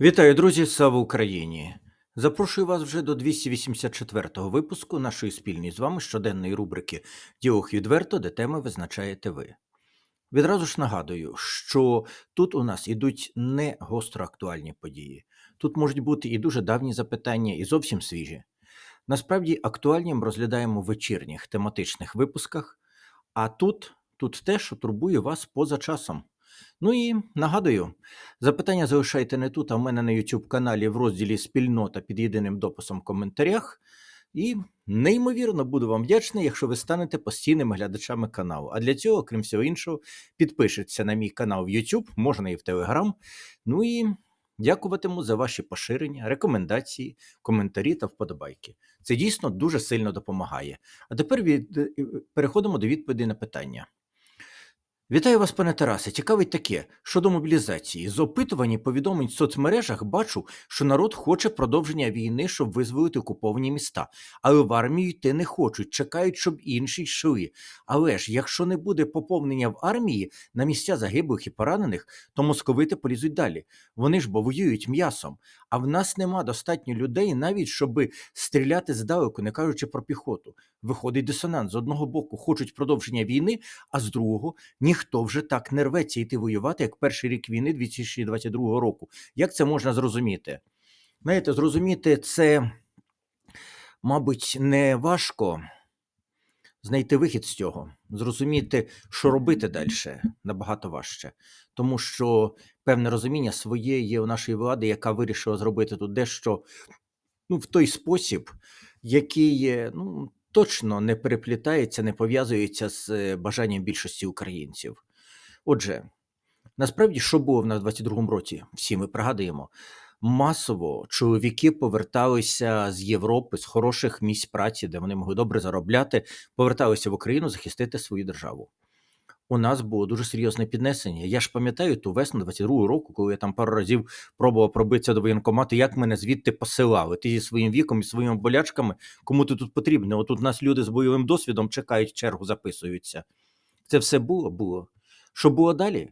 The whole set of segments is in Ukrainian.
Вітаю, друзі! Слава Україні! Запрошую вас вже до 284-го випуску нашої спільної з вами щоденної рубрики Діох відверто, де теми визначаєте ви. Відразу ж нагадую, що тут у нас ідуть не гостро актуальні події. Тут можуть бути і дуже давні запитання, і зовсім свіжі. Насправді актуальні ми розглядаємо в вечірніх тематичних випусках, а тут, тут те, що турбує вас поза часом. Ну і нагадую, запитання залишайте не тут, а в мене на YouTube каналі в розділі Спільнота під єдиним дописом в коментарях. І неймовірно буду вам вдячний, якщо ви станете постійними глядачами каналу. А для цього, крім всього іншого, підпишіться на мій канал в YouTube, можна і в Telegram. Ну і дякуватиму за ваші поширення, рекомендації, коментарі та вподобайки. Це дійсно дуже сильно допомагає. А тепер від... переходимо до відповіді на питання. Вітаю вас, пане Тарасе. Цікавить таке щодо мобілізації. З опитувань повідомлень в соцмережах бачу, що народ хоче продовження війни, щоб визволити окуповані міста, але в армію йти не хочуть, чекають, щоб інші йшли. Але ж, якщо не буде поповнення в армії на місця загиблих і поранених, то московити полізуть далі. Вони ж бо воюють м'ясом. А в нас нема достатньо людей, навіть щоби стріляти здалеку, не кажучи про піхоту. Виходить дисонанс. З одного боку хочуть продовження війни, а з другого ніхто вже так не рветься йти воювати, як перший рік війни 2022 року. Як це можна зрозуміти? Знаєте, зрозуміти це, мабуть, не важко знайти вихід з цього, зрозуміти, що робити далі, набагато важче. Тому що певне розуміння своє є у нашої влади, яка вирішила зробити тут дещо ну, в той спосіб, який ну, точно не переплітається, не пов'язується з е, бажанням більшості українців. Отже, насправді, що було в нас в 22-му році, всі ми пригадуємо, масово чоловіки поверталися з Європи, з хороших місць праці, де вони могли добре заробляти, поверталися в Україну захистити свою державу. У нас було дуже серйозне піднесення. Я ж пам'ятаю ту весну 22-го року, коли я там пару разів пробував пробитися до воєнкомату, як мене звідти посилали. Ти зі своїм віком і своїми болячками, кому ти тут потрібно? Отут нас люди з бойовим досвідом чекають, чергу записуються. Це все було, було. Що було далі?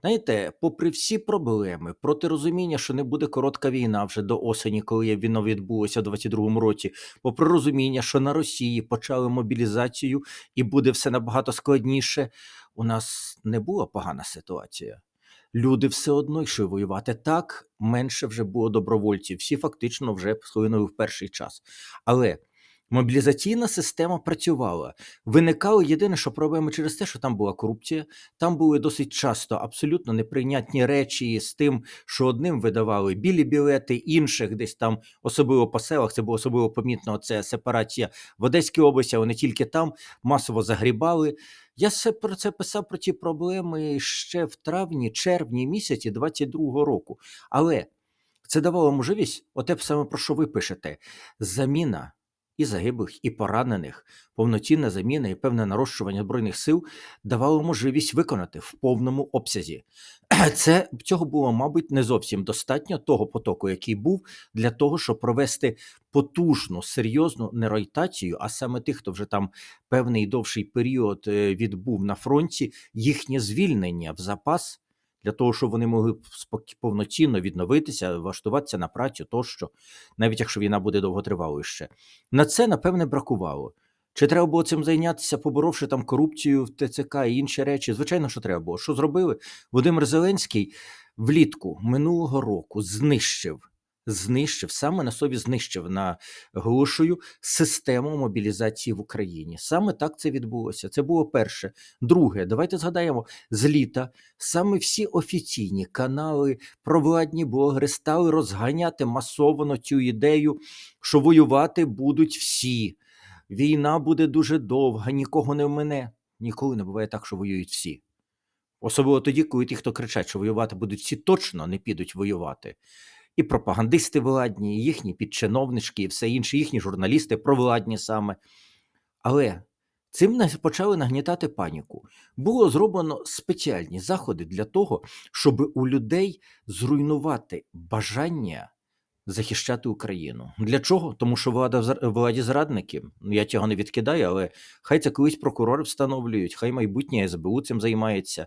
Знаєте, попри всі проблеми, проти розуміння, що не буде коротка війна вже до осені, коли війна відбулася в 22-му році, попри розуміння, що на Росії почали мобілізацію і буде все набагато складніше, у нас не була погана ситуація. Люди все одно йшли воювати. Так менше вже було добровольців, всі фактично вже схлинули в перший час. Але мобілізаційна система працювала. Виникало єдине, що проблеми через те, що там була корупція, там були досить часто абсолютно неприйнятні речі з тим, що одним видавали білі білети, інших десь там, особливо по селах, це було особливо помітно. Це сепарація в Одеській області, не тільки там масово загрібали. Я все про це писав про ті проблеми ще в травні, червні місяці 22-го року. Але це давало можливість, оте саме про що ви пишете: заміна і загиблих, і поранених, повноцінна заміна і певне нарощування збройних сил давало можливість виконати в повному обсязі. Це цього було, мабуть, не зовсім достатньо того потоку, який був, для того, щоб провести потужну, серйозну неротацію, а саме тих, хто вже там певний довший період е, відбув на фронті, їхнє звільнення в запас. Для того, щоб вони могли спок повноцінно відновитися, влаштуватися на працю тощо, навіть якщо війна буде довготривалою ще. На це, напевне, бракувало. Чи треба було цим зайнятися, поборовши там корупцію в ТЦК і інші речі? Звичайно, що треба було. Що зробили? Володимир Зеленський влітку минулого року знищив, знищив, саме на собі знищив наголошую систему мобілізації в Україні. Саме так це відбулося. Це було перше. Друге, давайте згадаємо з літа саме всі офіційні канали, провладні блогери стали розганяти масово цю ідею, що воювати будуть всі. Війна буде дуже довга, нікого не вмине. Ніколи не буває так, що воюють всі. Особливо тоді, коли ті, хто кричать, що воювати будуть всі, точно не підуть воювати. І пропагандисти владні, і їхні підчиновнички, і все інше, їхні журналісти провладні саме. Але цим почали нагнітати паніку. Було зроблено спеціальні заходи для того, щоб у людей зруйнувати бажання захищати Україну. Для чого? Тому що влада владі зрадників. Я цього не відкидаю, але хай це колись прокурори встановлюють, хай майбутнє СБУ цим займається.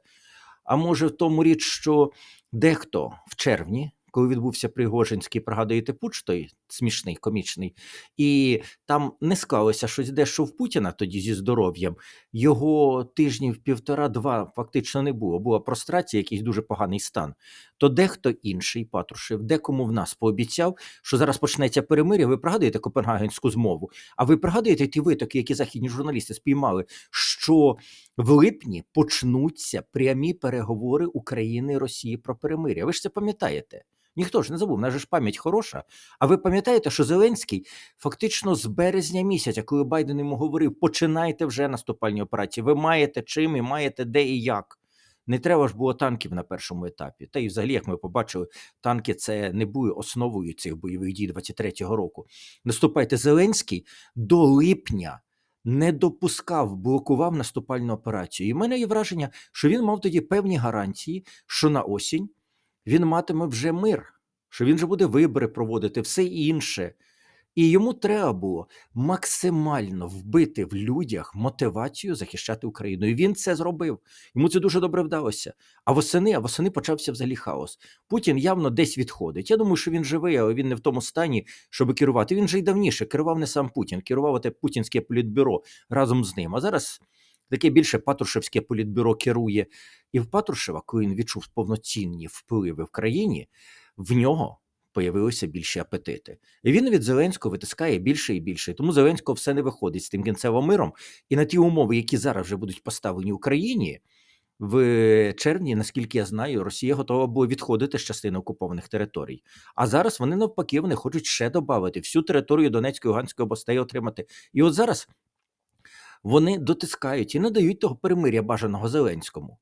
А може в тому річ, що дехто в червні коли відбувся Пригожинський, пригадуєте, пуч той смішний, комічний, і там не склалося щось дещо в Путіна тоді зі здоров'ям. Його тижнів півтора-два фактично не було. Була прострація, якийсь дуже поганий стан. То дехто інший Патрушев, декому в нас пообіцяв, що зараз почнеться перемир'я. Ви пригадуєте Копенгагенську змову? А ви пригадуєте ті витоки, які західні журналісти спіймали, що в липні почнуться прямі переговори України і Росії про перемир'я. Ви ж це пам'ятаєте? Ніхто ж не забув, нас ж пам'ять хороша. А ви пам'ятаєте, що Зеленський фактично з березня місяця, коли Байден йому говорив, починайте вже наступальні операції. Ви маєте чим і маєте де і як. Не треба ж було танків на першому етапі. Та й взагалі, як ми побачили, танки це не були основою цих бойових дій 23-го року. Наступайте Зеленський до липня не допускав, блокував наступальну операцію. І в мене є враження, що він мав тоді певні гарантії, що на осінь він матиме вже мир, що він вже буде вибори проводити, все інше. І йому треба було максимально вбити в людях мотивацію захищати Україну. І він це зробив. Йому це дуже добре вдалося. А восени, а восени почався взагалі хаос. Путін явно десь відходить. Я думаю, що він живий, але він не в тому стані, щоб керувати. Він же й давніше керував не сам Путін, керував те путінське політбюро разом з ним. А зараз таке більше Патрушевське політбюро керує. І в Патрушева, коли він відчув повноцінні впливи в країні, в нього появилися більші апетити. І він від Зеленського витискає більше і більше. Тому Зеленського все не виходить з тим кінцевим миром. І на ті умови, які зараз вже будуть поставлені Україні. В червні, наскільки я знаю, Росія готова була відходити з частини окупованих територій. А зараз вони навпаки вони хочуть ще додати всю територію Донецької і Луганської областей отримати. І от зараз вони дотискають і не дають того перемиря бажаного Зеленському.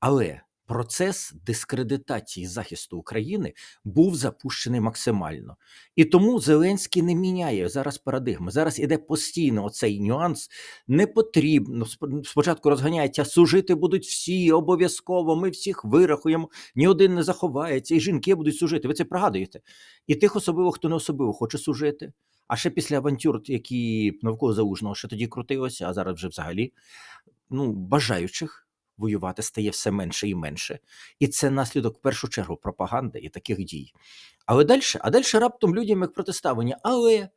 Але процес дискредитації захисту України був запущений максимально. І тому Зеленський не міняє зараз парадигми. Зараз іде постійно оцей нюанс. Не потрібно. Сп- Спочатку розганяється, служити будуть всі обов'язково. Ми всіх вирахуємо, ні один не заховається, і жінки будуть служити. Ви це пригадуєте? І тих особливо, хто не особливо хоче служити. А ще після авантюр, які навколо залужного ще тоді крутилося, а зараз вже взагалі ну, бажаючих воювати стає все менше і менше. І це наслідок в першу чергу пропаганди і таких дій. Але далі, а далі раптом людям як протиставлення. Але,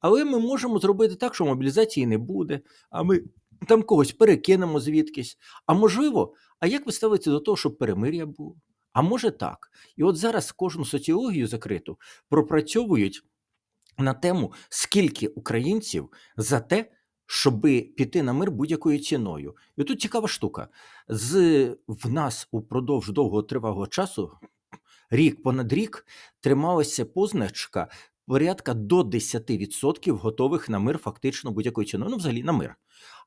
але ми можемо зробити так, що мобілізації не буде, а ми там когось перекинемо звідкись. А можливо, а як ви ставитеся до того, щоб перемир'я було? А може так. І от зараз кожну соціологію закриту пропрацьовують на тему, скільки українців за те, щоби піти на мир будь-якою ціною. І тут цікава штука. З в нас упродовж довго тривалого часу, рік понад рік, трималася позначка порядка до 10% готових на мир фактично будь-якою ціною. Ну, взагалі на мир.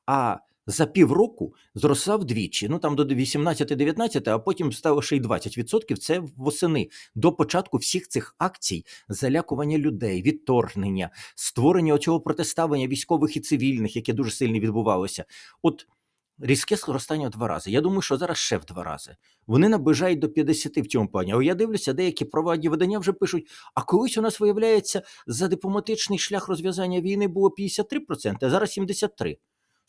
А за півроку зросла вдвічі. Ну там до 18-19, а потім стало ще й 20%. Це восени до початку всіх цих акцій залякування людей, відторгнення, створення цього протиставлення військових і цивільних, яке дуже сильно відбувалося. От різке зростання в два рази. Я думаю, що зараз ще в два рази. Вони наближають до 50 в цьому плані. Але я дивлюся, деякі провладні видання вже пишуть: а колись у нас виявляється за дипломатичний шлях розв'язання війни було 53%, а зараз 73%.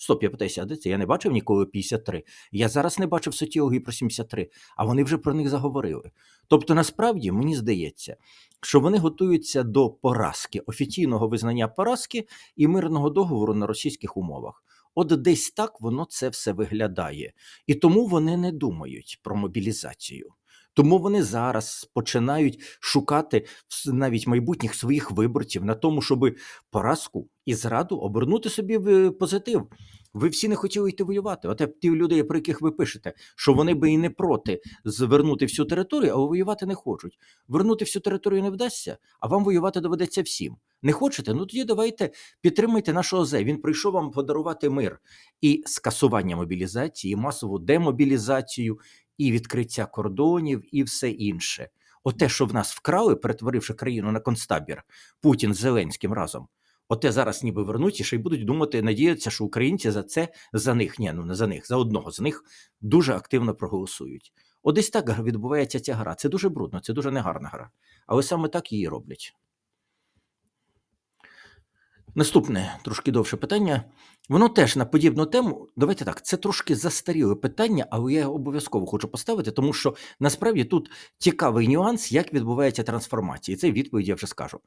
Стоп, я питаюся, а де? Я не бачив ніколи 53. Я зараз не бачив соціології про 73, а вони вже про них заговорили. Тобто, насправді, мені здається, що вони готуються до поразки, офіційного визнання поразки і мирного договору на російських умовах. От десь так воно це все виглядає. І тому вони не думають про мобілізацію. Тому вони зараз починають шукати навіть майбутніх своїх виборців на тому, щоб поразку і зраду обернути собі в е, позитив. Ви всі не хотіли йти воювати. От ті люди, про яких ви пишете, що вони би і не проти звернути всю територію, але воювати не хочуть. Вернути всю територію не вдасться, а вам воювати доведеться всім. Не хочете? Ну тоді давайте підтримайте нашого зе. Він прийшов вам подарувати мир і скасування мобілізації, і масову демобілізацію, і відкриття кордонів, і все інше. Оте, що в нас вкрали, перетворивши країну на концтабір, Путін з Зеленським разом. Оте зараз ніби вернуть і ще й будуть думати, надіятися, що українці за це за них, ні, ну не за них, за одного з них дуже активно проголосують. От десь так відбувається ця гра. Це дуже брудно, це дуже негарна гра. Але саме так її роблять. Наступне трошки довше питання. Воно теж на подібну тему. Давайте так, це трошки застаріле питання, але я його обов'язково хочу поставити, тому що насправді тут цікавий нюанс, як відбувається трансформація. І Це відповідь я вже скажу.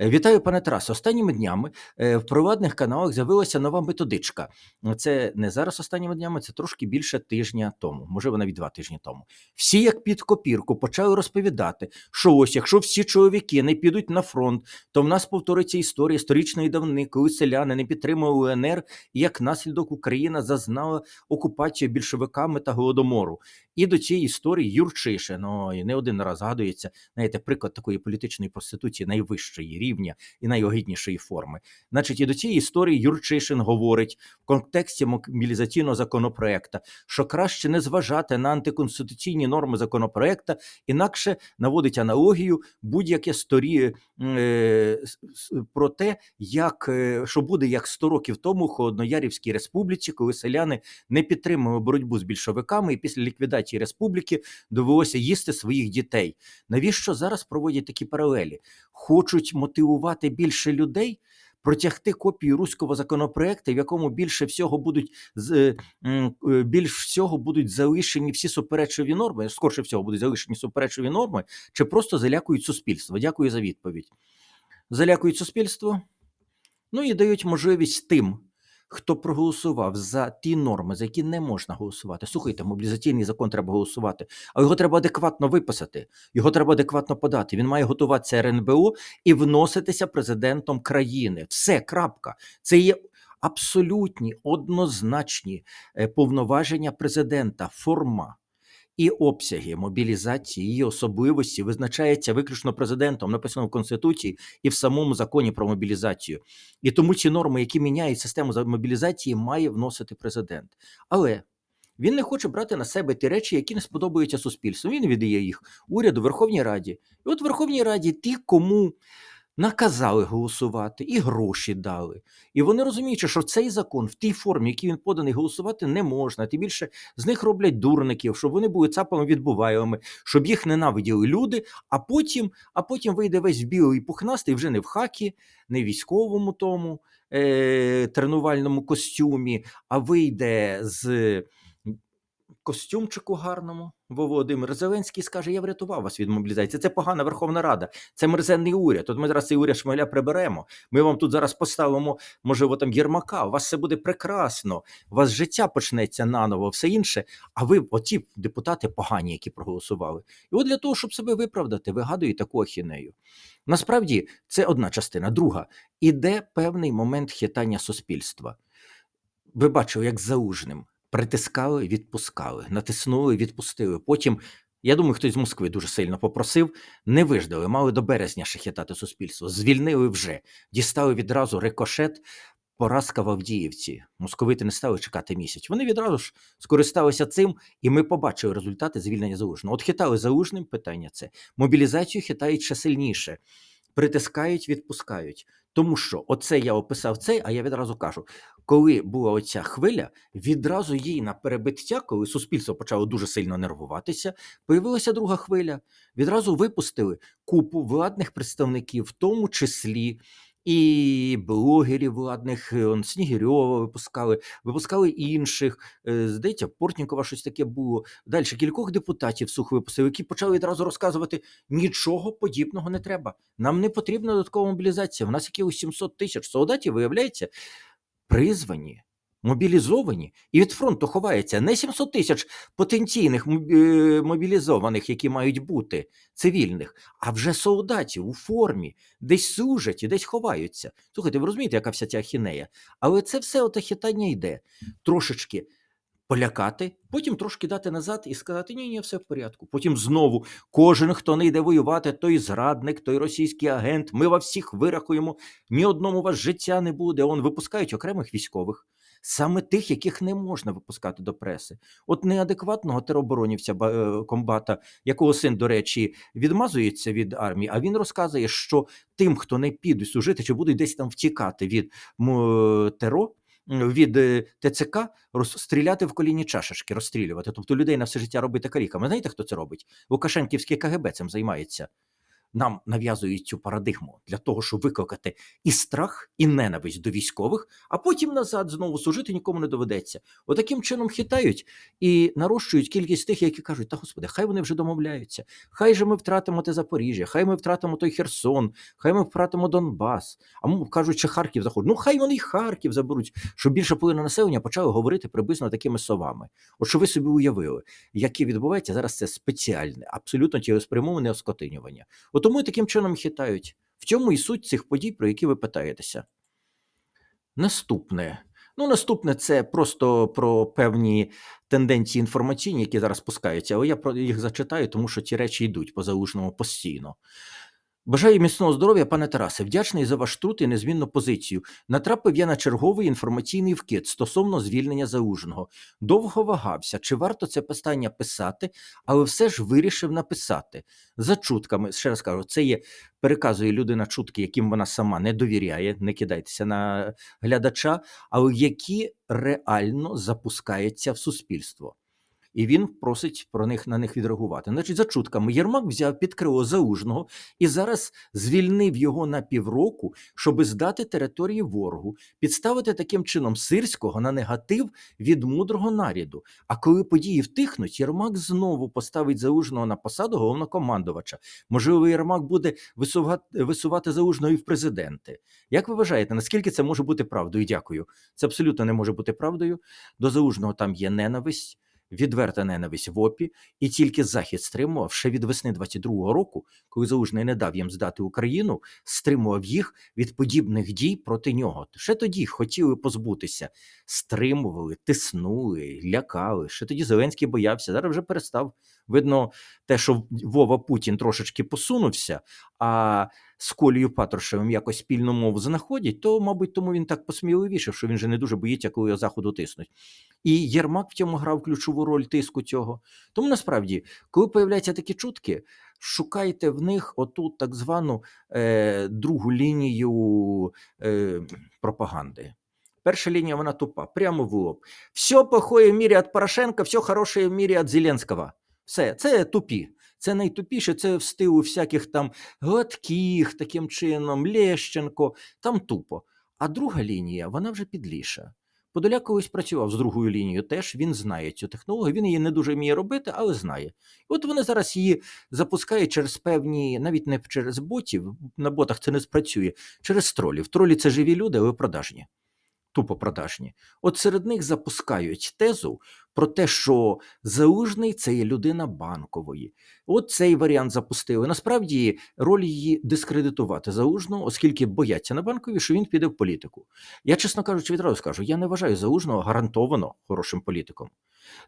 Е, Вітаю, пане Тарасе. Останніми днями е, в приватних каналах з'явилася нова методичка. Це не зараз останніми днями, це трошки більше тижня тому, можливо, навіть два тижні тому. Всі, як під копірку, почали розповідати, що ось, якщо всі чоловіки не підуть на фронт, то в нас повториться історія історичної давнини, коли селяни не підтримували УНР, і як наслідок Україна зазнала окупацію більшовиками та голодомору. І до цієї історії Юрчишин, ой, не один раз згадується, знаєте, приклад такої політичної проституції найвищої рівня і найогиднішої форми. Значить, і до цієї історії Юрчишин говорить в контексті мобілізаційного законопроекту, що краще не зважати на антиконституційні норми законопроекту, інакше наводить аналогію будь-яке сторі е, про те, як е, що буде як 100 років тому в Холодноярівській республіці, коли селяни не підтримували боротьбу з більшовиками, і після ліквідації республіки довелося їсти своїх дітей. Навіщо зараз проводять такі паралелі? Хочуть мотивувати більше людей. Протягти копію руського законопроекту, в якому більше всього будуть е, е, більш всього будуть залишені всі суперечливі норми, скорше всього будуть залишені суперечливі норми, чи просто залякують суспільство? Дякую за відповідь. Залякують суспільство, ну і дають можливість тим, хто проголосував за ті норми, за які не можна голосувати. Слухайте, мобілізаційний закон треба голосувати, а його треба адекватно виписати, його треба адекватно подати. Він має готуватися РНБО і вноситися президентом країни. Все, крапка. Це є абсолютні, однозначні е, повноваження президента, форма. І обсяги мобілізації, її особливості визначається виключно президентом, написано в Конституції і в самому законі про мобілізацію. І тому ці норми, які міняють систему мобілізації, має вносити президент. Але він не хоче брати на себе ті речі, які не сподобаються суспільству. Він віддає їх уряду, Верховній Раді. І от Верховній Раді ті, кому наказали голосувати, і гроші дали. І вони розуміючи, що цей закон в тій формі, який він поданий, голосувати не можна. Тим більше з них роблять дурників, щоб вони були цапами відбувайлими, щоб їх ненавиділи люди, а потім, а потім вийде весь білий пухнастий вже не в хакі, не в військовому тому е- тренувальному костюмі, а вийде з костюмчику гарному. Бо Володимир Зеленський скаже: Я врятував вас від мобілізації. Це погана Верховна Рада, це мерзенний уряд. От ми зараз цей уряд шмаля приберемо. Ми вам тут зараз поставимо, можливо, там Єрмака. У вас все буде прекрасно. У вас життя почнеться наново, все інше. А ви, оці депутати погані, які проголосували. І от для того, щоб себе виправдати, вигадують таку ахінею. Насправді це одна частина. Друга іде певний момент хитання суспільства. Ви бачили, як заужним притискали, відпускали, натиснули, відпустили. Потім, я думаю, хтось з Москви дуже сильно попросив, не виждали, мали до березня ще хитати суспільство. Звільнили вже, дістали відразу рикошет. Поразка в Авдіївці. Московити не стали чекати місяць. Вони відразу ж скористалися цим, і ми побачили результати звільнення залужного. От хитали залужним питання це. Мобілізацію хитають ще сильніше, притискають, відпускають. Тому що оце я описав цей, а я відразу кажу: коли була оця хвиля, відразу їй на перебиття, коли суспільство почало дуже сильно нервуватися, появилася друга хвиля. Відразу випустили купу владних представників, в тому числі. І блогерів владних, он, Снігирьова випускали, випускали інших. е, Здається, Портнікова щось таке було. Далі кількох депутатів сух випустили, які почали відразу розказувати: нічого подібного не треба. Нам не потрібна додаткова мобілізація. В нас якихось 700 тисяч солдатів, виявляється, призвані, мобілізовані, і від фронту ховається не 700 тисяч потенційних е, мобілізованих, які мають бути цивільних, а вже солдатів у формі, десь служать і десь ховаються. Слухайте, ви розумієте, яка вся ця ахінея? Але це все оте хитання йде трошечки. Полякати, потім трошки дати назад і сказати, ні, ні, все в порядку. Потім знову кожен, хто не йде воювати, той зрадник, той російський агент. Ми вас всіх вирахуємо, ні одному у вас життя не буде. Он випускають окремих військових, саме тих, яких не можна випускати до преси. От неадекватного тероборонівця е, комбата, якого син, до речі, відмазується від армії, а він розказує, що тим, хто не підуть служити, чи будуть десь там втікати від ТРО, м, від е, ТЦК, розстріляти в коліні чашечки, розстрілювати. Тобто людей на все життя робити каліками. Знаєте, хто це робить? Лукашенківське КГБ цим займається. Нам нав'язують цю парадигму для того, щоб викликати і страх, і ненависть до військових, а потім назад знову служити нікому не доведеться. Отаким чином хитають і нарощують кількість тих, які кажуть: та господи, хай вони вже домовляються, хай же ми втратимо те Запоріжжя, хай ми втратимо той Херсон, хай ми втратимо Донбас. А кажуть, що Харків заходить. Ну хай вони й Харків заберуть, щоб більше половина населення почало говорити приблизно такими словами. От що ви собі уявили, яке відбувається зараз, це спеціальне, абсолютно цілеспрямоване оскотинювання. От тому і таким чином хитають. В цьому і суть цих подій, про які ви питаєтеся. Наступне. Ну, наступне це просто про певні тенденції інформаційні, які зараз пускаються, але я їх зачитаю, тому що ці речі йдуть по залужному постійно. Бажаю міцного здоров'я, пане Тарасе. Вдячний за ваш труд і незмінну позицію. Натрапив я на черговий інформаційний вкид стосовно звільнення залужного. Довго вагався, чи варто це питання писати, але все ж вирішив написати. За чутками, ще раз кажу, це є переказує людина чутки, яким вона сама не довіряє, не кидайтеся на глядача, але які реально запускаються в суспільство. І він просить про них на них відреагувати. Значить, за чутками Єрмак взяв під крило залужного і зараз звільнив його на півроку, щоби здати території ворогу, підставити таким чином сирського на негатив від мудрого наряду. А коли події втихнуть, Єрмак знову поставить залужного на посаду головнокомандувача. Можливо, Єрмак буде висувати, висувати залужного і в президенти. Як ви вважаєте, наскільки це може бути правдою? Дякую. Це абсолютно не може бути правдою. До залужного там є ненависть відверта ненависть в ОПі, і тільки Захід стримував ще від весни 22-го року, коли Залужний не дав їм здати Україну, стримував їх від подібних дій проти нього. Ще тоді хотіли позбутися, стримували, тиснули, лякали. Ще тоді Зеленський боявся. Зараз вже перестав. Видно, те, що Вова Путін трошечки посунувся, а з Колею Патрушевим якось спільну мову знаходять, то, мабуть, тому він так посміливішав, що він же не дуже боїться, коли його заходу тиснуть. І Єрмак в цьому грав ключову роль тиску цього. Тому насправді, коли появляються такі чутки, шукайте в них оту так звану е, другу лінію е, пропаганди. Перша лінія вона тупа, прямо в лоб. Все плохое в мірі від Порошенка, все хороше в мірі від Зеленського. Все, це тупі. Це найтупіше, це в стилу всяких там гладких, таким чином, Лещенко, там тупо. А друга лінія, вона вже підліша. Подоляк колись працював з другою лінією, теж він знає цю технологію. Він її не дуже вміє робити, але знає. І от вони зараз її запускають через певні, навіть не через ботів, на ботах це не спрацює, через тролів. Тролі це живі люди, але продажні. Тупо продажні. От серед них запускають тезу про те, що залужний це є людина банкової. От цей варіант запустили. Насправді роль її дискредитувати залужного, оскільки бояться на банкові, що він піде в політику. Я, чесно кажучи, відразу скажу, я не вважаю залужного гарантовано хорошим політиком.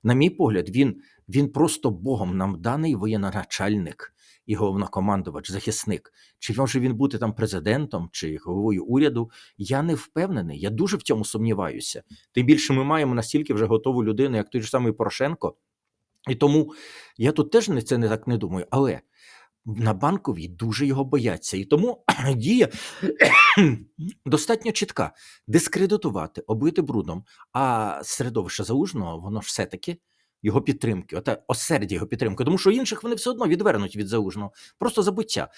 На мій погляд, він, він просто Богом нам даний воєначальник і головнокомандувач, захисник. Чи може він бути там президентом чи головою уряду? Я не впевнений. Я дуже в цьому сумніваюся. Тим більше ми маємо настільки вже готову людину, як той ж самий Порошенко. І тому я тут теж не це не так не думаю. Але на банковій дуже його бояться. І тому дія достатньо чітка: дискредитувати, облити брудом. А середовище залужного, воно ж все-таки його підтримки, оте осердя його підтримки, тому що інших вони все одно відвернуть від залужного. Просто забуття.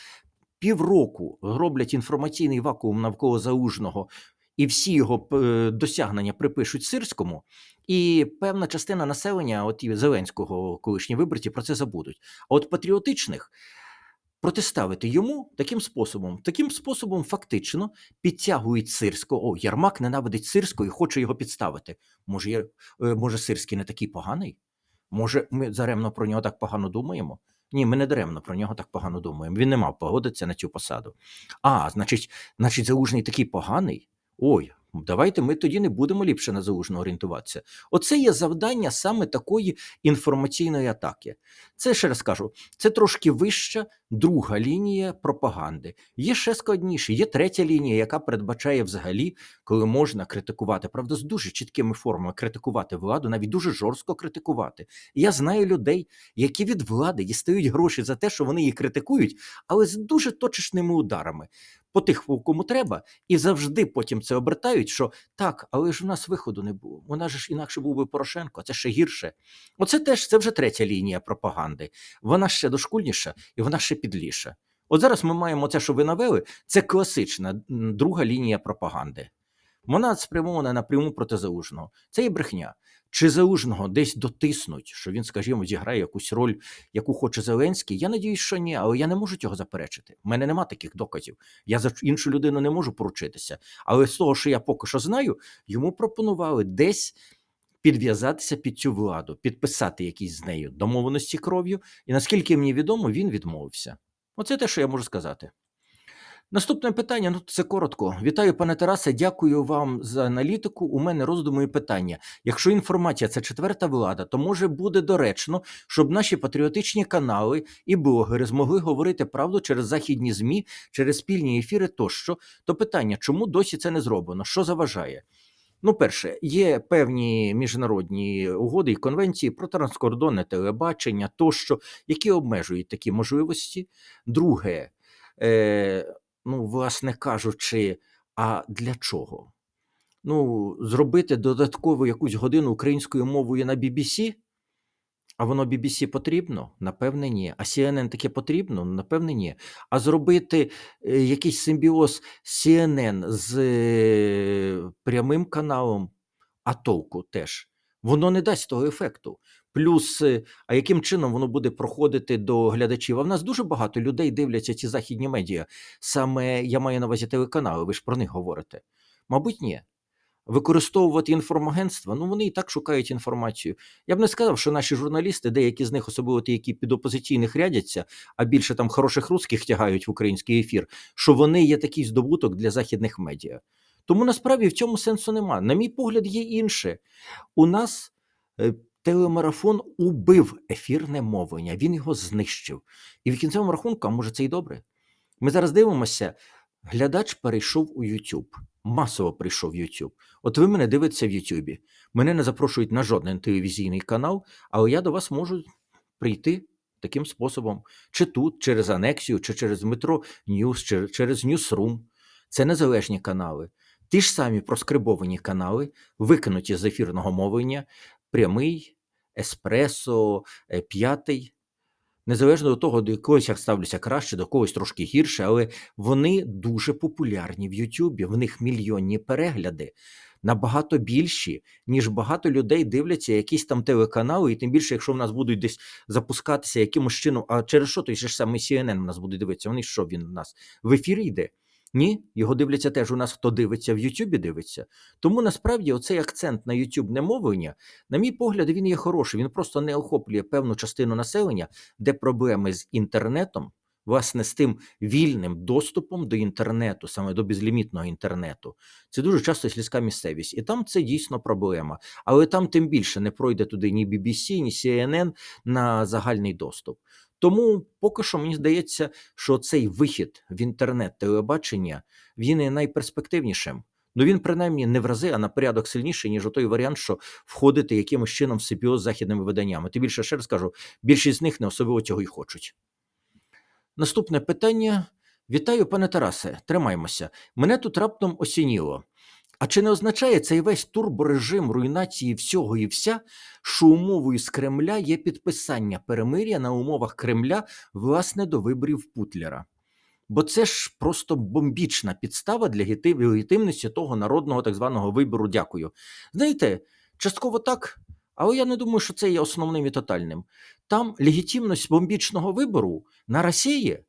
Півроку роблять інформаційний вакуум навколо залужного, і всі його е, досягнення припишуть сирському, і певна частина населення, от і Зеленського, колишні виборці, про це забудуть. А от патріотичних протиставити йому таким способом. Таким способом фактично підтягують Сирського. О, Ярмак ненавидить Сирського і хоче його підставити. Може, е, може, Сирський не такий поганий? Може, ми даремно про нього так погано думаємо? Ні, ми не даремно про нього так погано думаємо. Він не мав погодитися на цю посаду. А, значить, значить, залужний такий поганий. Ой, давайте ми тоді не будемо ліпше на залужного орієнтуватися. Оце є завдання саме такої інформаційної атаки. Це ще раз кажу, це трошки вища друга лінія пропаганди. Є ще складніше, є третя лінія, яка передбачає взагалі, коли можна критикувати, правда, з дуже чіткими формами критикувати владу, навіть дуже жорстко критикувати. Я знаю людей, які від влади дістають гроші за те, що вони її критикують, але з дуже точечними ударами. По тих, кому треба, і завжди потім це обертають, що так, але ж у нас виходу не було. Же ж інакше був би Порошенко, це ще гірше. Оце теж це вже третя лінія пропаганди. Вона ще дошкульніша і вона ще підліша. От зараз ми маємо це, що ви навели, це класична друга лінія пропаганди. Вона спрямована напряму проти залужного. Це є брехня. Чи залужного десь дотиснуть, що він, скажімо, зіграє якусь роль, яку хоче Зеленський? Я надіюсь, що ні, але я не можу цього заперечити. У мене нема таких доказів. Я за іншу людину не можу поручитися. Але з того, що я поки що знаю, йому пропонували десь підв'язатися під цю владу, підписати якісь з нею домовленості кров'ю. І наскільки мені відомо, він відмовився. Оце те, що я можу сказати. Наступне питання, ну це коротко. Вітаю, пане Тарасе. Дякую вам за аналітику. У мене роздуми і питання. Якщо інформація це четверта влада, то може буде доречно, щоб наші патріотичні канали і блогери змогли говорити правду через західні змі, через спільні ефіри тощо. То питання, чому досі це не зроблено? Що заважає? Ну, перше, є певні міжнародні угоди і конвенції про транскордонне телебачення, тощо, які обмежують такі можливості. Друге, е, ну, власне кажучи, а для чого? Ну, зробити додаткову якусь годину українською мовою на BBC? А воно BBC потрібно? Напевне, ні. А CNN таке потрібно? Напевне, ні. А зробити е, якийсь симбіоз CNN з е, прямим каналом, а толку теж. Воно не дасть того ефекту. Плюс, а яким чином воно буде проходити до глядачів? А в нас дуже багато людей дивляться ці західні медіа. Саме я маю на увазі телеканали, ви ж про них говорите. Мабуть, ні. Використовувати інформагентства, ну вони і так шукають інформацію. Я б не сказав, що наші журналісти, деякі з них, особливо ті, які під опозиційних рядяться, а більше там хороших русських тягають в український ефір, що вони є такий здобуток для західних медіа. Тому насправді в цьому сенсу нема. На мій погляд, є інше. У нас е, телемарафон убив ефірне мовлення, він його знищив. І в кінцевому рахунку, а може, це і добре. Ми зараз дивимося, глядач перейшов у YouTube. Масово прийшов в YouTube. От ви мене дивитеся в YouTube. Мене не запрошують на жоден телевізійний канал, але я до вас можу прийти таким способом: чи тут, через анексію, чи через метро Ньюс, чи через Ньюсрум. Це незалежні канали. Ті ж самі проскрибовані канали, викинуті з ефірного мовлення, прямий, еспресо, е, п'ятий. Незалежно до того, до когось я ставлюся краще, до когось трошки гірше, але вони дуже популярні в Ютубі. В них мільйонні перегляди, набагато більші, ніж багато людей дивляться якісь там телеканали, і тим більше, якщо в нас будуть десь запускатися якимось чином, а через що той же ж самий CNN в нас буде дивитися? Вони що він в нас в ефірі йде? Ні, його дивляться теж у нас, хто дивиться в Ютубі, дивиться. Тому насправді оцей акцент на YouTube не мовлення, на мій погляд, він є хороший. Він просто не охоплює певну частину населення, де проблеми з інтернетом, власне, з тим вільним доступом до інтернету, саме до безлімітного інтернету. Це дуже часто сільська місцевість, і там це дійсно проблема. Але там тим більше не пройде туди ні BBC, ні CNN на загальний доступ. Тому поки що мені здається, що цей вихід в інтернет телебачення він є найперспективнішим. Ну він принаймні не в рази, а на порядок сильніший, ніж той варіант, що входити якимось чином в симбіоз з західними виданнями. Тим більше ще раз кажу, більшість з них не особливо цього й хочуть. Наступне питання. Вітаю, пане Тарасе. Тримаймося. Мене тут раптом осініло. А чи не означає цей весь турборежим руйнації всього і вся, що умовою з Кремля є підписання перемир'я на умовах Кремля власне до виборів Путлера? Бо це ж просто бомбічна підстава для легітимності того народного так званого вибору. Дякую. Знаєте, частково так, але я не думаю, що це є основним і тотальним. Там легітимність бомбічного вибору на Росії,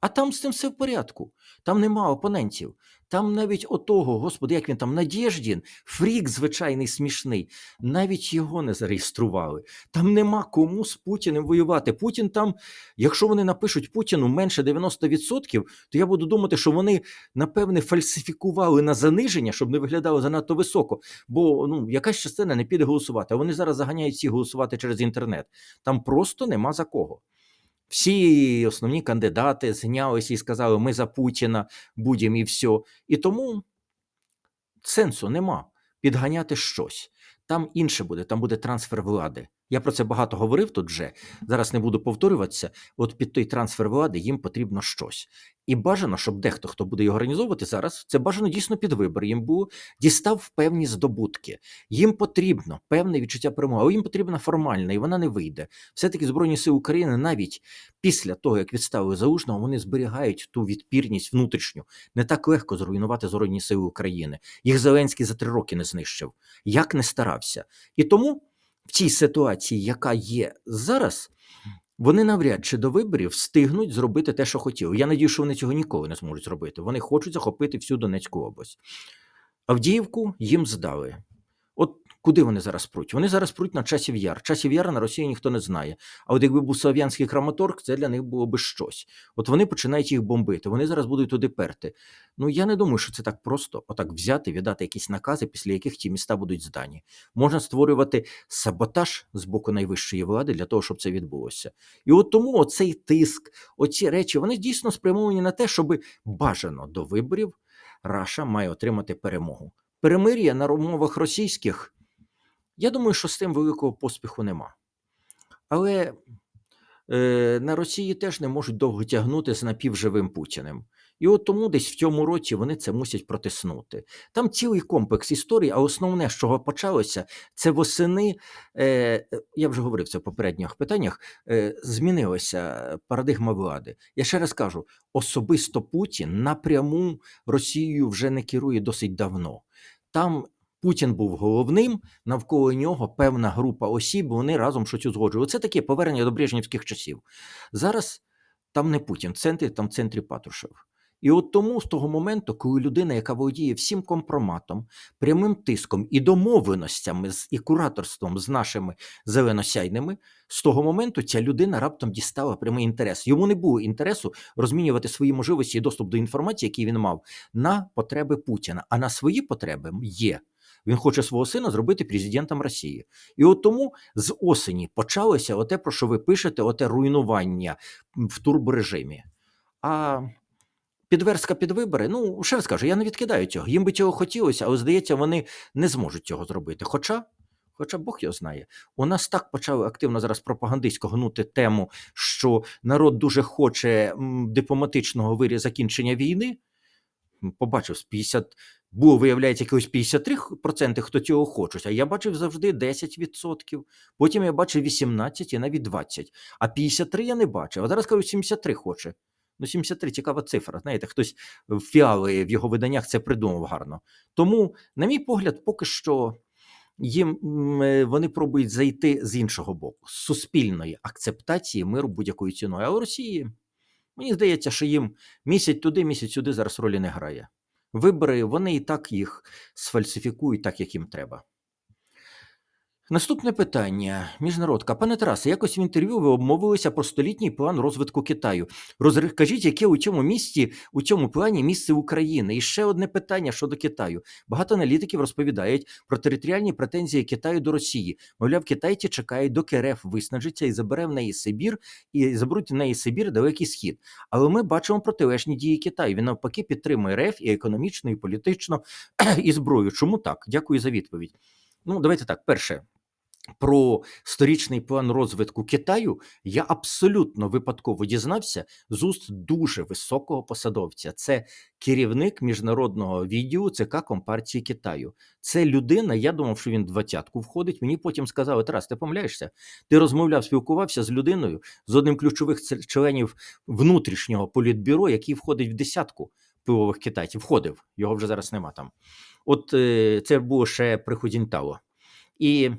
а там з цим все в порядку. Там нема опонентів. Там навіть отого, господи, як він там, Надєждін, фрік звичайний смішний, навіть його не зареєстрували. Там нема кому з Путіним воювати. Путін там, якщо вони напишуть Путіну менше 90%, то я буду думати, що вони, напевне, фальсифікували на заниження, щоб не виглядало занадто високо. Бо ну, якась частина не піде голосувати, а вони зараз заганяють всіх голосувати через інтернет. Там просто нема за кого. Всі основні кандидати згнялися і сказали, ми за Путіна будемо і все. І тому сенсу нема підганяти щось. Там інше буде, там буде трансфер влади. Я про це багато говорив тут вже. Зараз не буду повторюватися. От під той трансфер влади їм потрібно щось. І бажано, щоб дехто, хто буде його організовувати зараз, це бажано дійсно під вибори. Їм був дістав певні здобутки. Їм потрібно певне відчуття перемоги, але їм потрібна формальна, і вона не вийде. Все-таки Збройні сили України навіть після того, як відставили Залужного, вони зберігають ту відпірність внутрішню. Не так легко зруйнувати Збройні сили України. Їх Зеленський за три роки не знищив, як не старався. І тому в цій ситуації, яка є зараз, вони навряд чи до виборів встигнуть зробити те, що хотіли. Я надію, що вони цього ніколи не зможуть зробити. Вони хочуть захопити всю Донецьку область. Авдіївку їм здали. Куди вони зараз пруть? Вони зараз пруть на часів яр. Часів яра на Росії ніхто не знає. А от якби був Слов'янський Краматорськ, це для них було би щось. От вони починають їх бомбити. Вони зараз будуть туди перти. Ну я не думаю, що це так просто отак взяти, віддати якісь накази, після яких ті міста будуть здані. Можна створювати саботаж з боку найвищої влади для того, щоб це відбулося. І от тому оцей тиск, оці речі, вони дійсно спрямовані на те, щоб бажано до виборів Раша має отримати перемогу. Перемир'я на умовах російських, я думаю, що з тим великого поспіху нема. Але е, на Росії теж не можуть довго тягнути з напівживим Путіним. І от тому десь в цьому році вони це мусять протиснути. Там цілий комплекс історій, а основне, з чого почалося, це восени. Е, я вже говорив це в попередніх питаннях. Е, змінилася парадигма влади. Я ще раз кажу: особисто Путін напряму Росією вже не керує досить давно. Там Путін був головним, навколо нього певна група осіб, вони разом щось узгоджували. Це таке повернення до брежнівських часів. Зараз там не Путін, в центрі, там в центрі Патрушев. І от тому з того моменту, коли людина, яка володіє всім компроматом, прямим тиском і домовленостями і кураторством з нашими зеленосяйними, з того моменту ця людина раптом дістала прямий інтерес. Йому не було інтересу розмінювати свої можливості і доступ до інформації, який він мав, на потреби Путіна. А на свої потреби є. Він хоче свого сина зробити президентом Росії. І от тому з осені почалося оте, про що ви пишете, оте руйнування в турборежимі. А підверстка під вибори, ну, ще раз кажу, я не відкидаю цього. Їм би цього хотілося, але здається, вони не зможуть цього зробити. Хоча. Хоча Бог його знає, у нас так почали активно зараз пропагандистсько гнути тему, що народ дуже хоче дипломатичного вирі закінчення війни. Побачив з 50, було, виявляється, якихось 53%, хто цього хочуть, а я бачив завжди 10%, потім я бачив 18% і навіть 20%, а 53% я не бачив, а зараз кажуть, 73 хоче. Ну, 73 цікава цифра. Знаєте, хтось в фіали в його виданнях це придумав гарно. Тому, на мій погляд, поки що їм е, вони пробують зайти з іншого боку, з суспільної акцептації миру будь-якою ціною. А у Росії мені здається, що їм місяць туди, місяць сюди зараз ролі не грає. Вибори вони і так їх сфальсифікують так, як їм треба. Наступне питання. Міжнародка. Пане Тарасе, якось в інтерв'ю ви обмовилися про столітній план розвитку Китаю. Розкажіть, яке у цьому місці, у цьому плані місце України? І ще одне питання щодо Китаю. Багато аналітиків розповідають про територіальні претензії Китаю до Росії. Мовляв, китайці чекають, доки РФ виснажиться і забере в неї Сибір, і заберуть в неї Сибір, далекий схід. Але ми бачимо протилежні дії Китаю. Він навпаки підтримує РФ і економічно, і політично, і зброю. Чому так? Дякую за відповідь. Ну, давайте так. Перше, про сторічний план розвитку Китаю я абсолютно випадково дізнався з уст дуже високого посадовця. Це керівник міжнародного відділу ЦК Компартії Китаю. Це людина. Я думав, що він двадцятку входить. Мені потім сказали: Тарас, ти помиляєшся? Ти розмовляв, спілкувався з людиною з одним ключових членів внутрішнього політбюро, який входить в десятку впливових китайців. Входив, його вже зараз нема там. От е, це було ще при Худінтао. І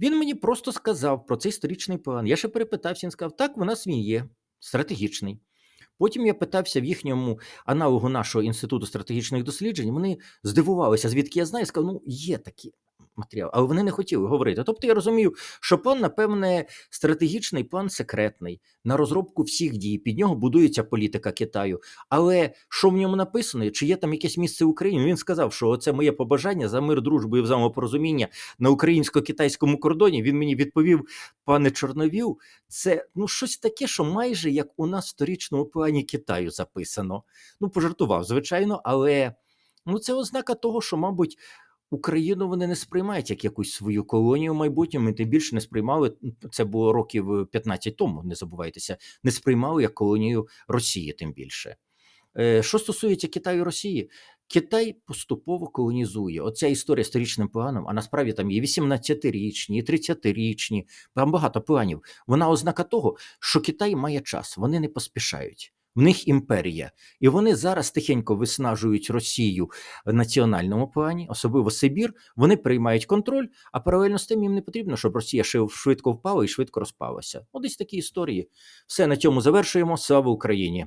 він мені просто сказав про цей історичний план. Я ще перепитався, він сказав, так, у нас він є, стратегічний. Потім я питався в їхньому аналогу нашого інституту стратегічних досліджень. Вони здивувалися, звідки я знаю, сказав, ну є такі матеріали, але вони не хотіли говорити. Тобто я розумію, що план, напевне, стратегічний план секретний на розробку всіх дій. Під нього будується політика Китаю. Але що в ньому написано, чи є там якесь місце в Україні? Він сказав, що це моє побажання за мир, дружбу і взаємопорозуміння на українсько-китайському кордоні. Він мені відповів, пане Чорновіл, це ну щось таке, що майже як у нас в сторічному плані Китаю записано. Ну, пожартував, звичайно, але ну це ознака того, що, мабуть. Україну вони не сприймають як якусь свою колонію в майбутньому, і тим більше не сприймали це було років 15 тому. Не забувайтеся, не сприймали як колонію Росії, тим більше. Е, Що стосується Китаю і Росії, Китай поступово колонізує. Оця історія з сторічним планом, а насправді там є 18-річні, і 30-річні, там багато планів. Вона ознака того, що Китай має час, вони не поспішають. В них імперія, і вони зараз тихенько виснажують Росію в національному плані, особливо Сибір. Вони приймають контроль, а паралельно з тим їм не потрібно, щоб Росія швидко впала і швидко розпалася. Ось такі історії. Все на цьому завершуємо. Слава Україні!